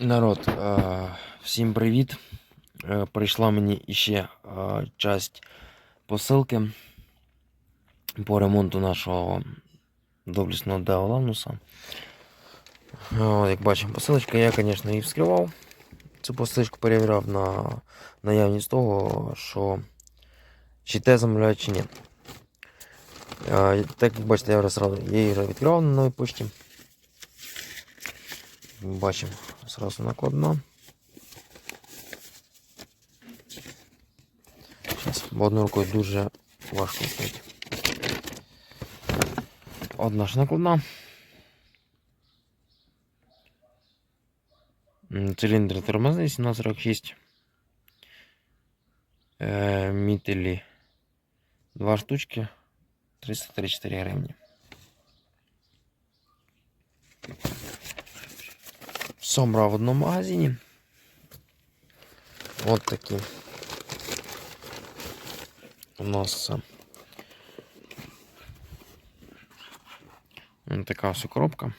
Народ, е, всім привіт. Е, Прийшла мені іще е, часть посилки по ремонту нашого доблісного Деолануса. Як бачимо, посилочка, я, звісно, її вскривав. Цю посилочку перевіряв на наявність того, що чи те замовляють, чи ні. Е, Так як бачите, я вже я її відкривав на новій почті. Бачимо зразу накладно. Зараз, бо одною рукою дуже важко стоїть. Одна ж накладна. М, Циліндр тормозний 1746. Е, мітелі. Два штучки. 334 гривні. Сам брав в одному магазині. От такі. У нас це. Ось така ось коробка.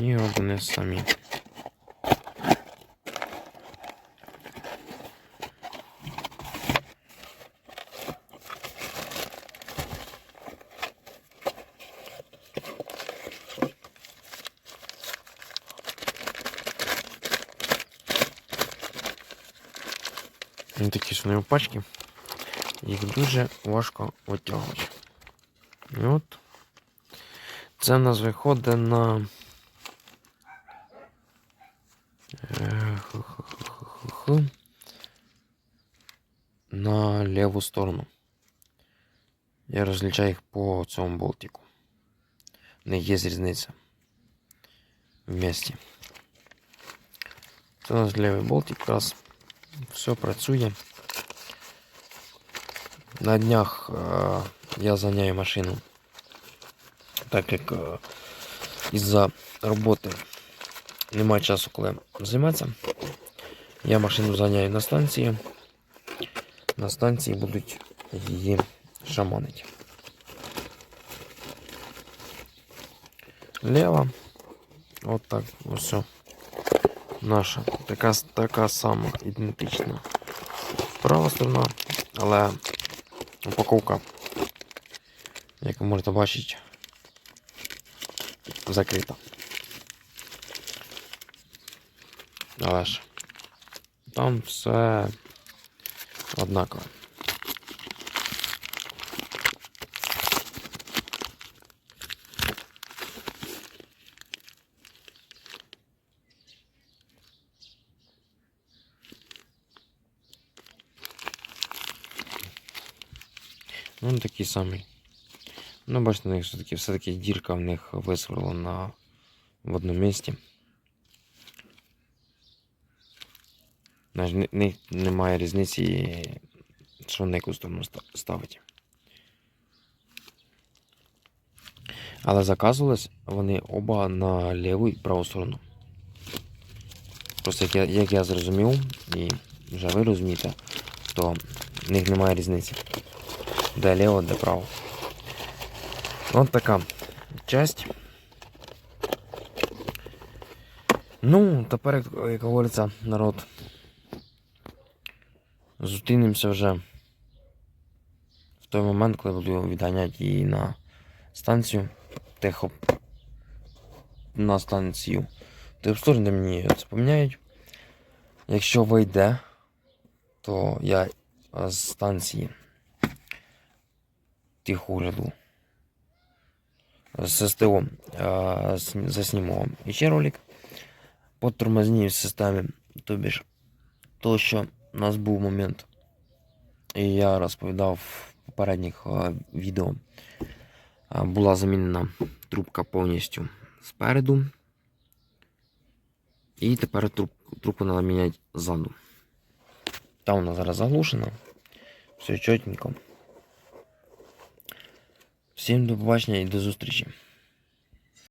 І от вони самі. Вони такі ж вони в пачки. Їх дуже важко витягувати. І от. Це в нас виходить на. Е, ху-ху-ху-ху-ху. На ліву сторону. Я розлічаю їх по цьому болтику. В них є різниця. Вместе. Це у нас лівий болтик якраз. Все працює. На днях е, я заняю машину. Так як е, із-за роботи немає часу, коли займатися. Я машину заняю на станції. На станції будуть її шаманити. Лево. От так ось. все. Наша така, така сама ідентична. Права сторона, але упаковка, як ви можете бачити, закрита. Але ж там все однаково. Ну, він такий самий. Ну, бачите, них все-таки все-таки дірка в них висверлена в одному місці. В них немає різниці, що на яку сторону ста- ставити. Але заказувались вони оба на ліву і праву сторону. Просто як я, як я зрозумів, і вже ви розумієте, то в них немає різниці. Де ліво, де право. От така часть. Ну, тепер, як, говориться, народ. Зустрінемося вже в той момент, коли буду відганяти її на станцію. Тихо на станцію. Ти в мені це поміняють. Якщо вийде, то я з станції техогляду з СТО засніму вам іще ролик по тормозній системі. Тобі ж то, що у нас був момент, і я розповідав в попередніх відео, е, була замінена трубка повністю спереду. І тепер труб, трубку треба міняти ззаду. Там вона зараз заглушена. Все чотенько. Всім до побачення і до зустрічі.